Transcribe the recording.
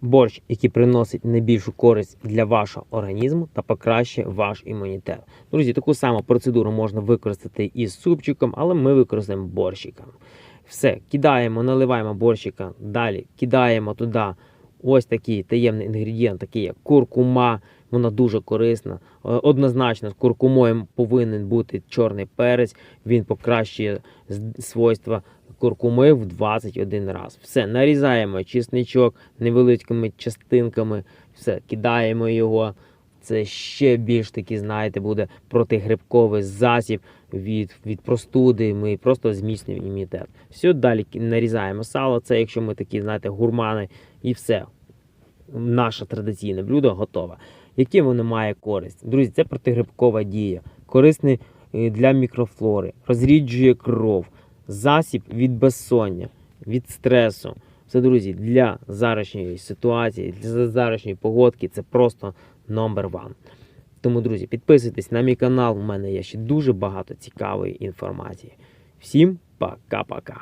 борщ, який приносить найбільшу користь для вашого організму та покращує ваш імунітет. Друзі, таку саму процедуру можна використати і з супчиком, але ми використаємо борщиком. Все, кидаємо, наливаємо борщика, далі кидаємо туди ось такий таємний інгредієнт, такий як куркума. Вона дуже корисна. Е, Однозначно, з куркумою повинен бути чорний перець. Він покращує свойства куркуми в 21 раз. Все, нарізаємо чесничок невеличкими частинками, все, кидаємо його. Це ще більш такий, знаєте, буде протигрибковий засіб від, від простуди. Ми просто зміцнюємо імунітет. Все, далі нарізаємо сало. Це якщо ми такі, знаєте, гурмани, і все. Наше традиційне блюдо готове. Яке воно має користь? Друзі, це протигрибкова дія, корисний е, для мікрофлори, розріджує кров, засіб від безсоння, від стресу. Це, друзі, для зарашньої ситуації, для зарашньої погодки це просто номер ван. Тому, друзі, підписуйтесь на мій канал. У мене є ще дуже багато цікавої інформації. Всім пока-пока.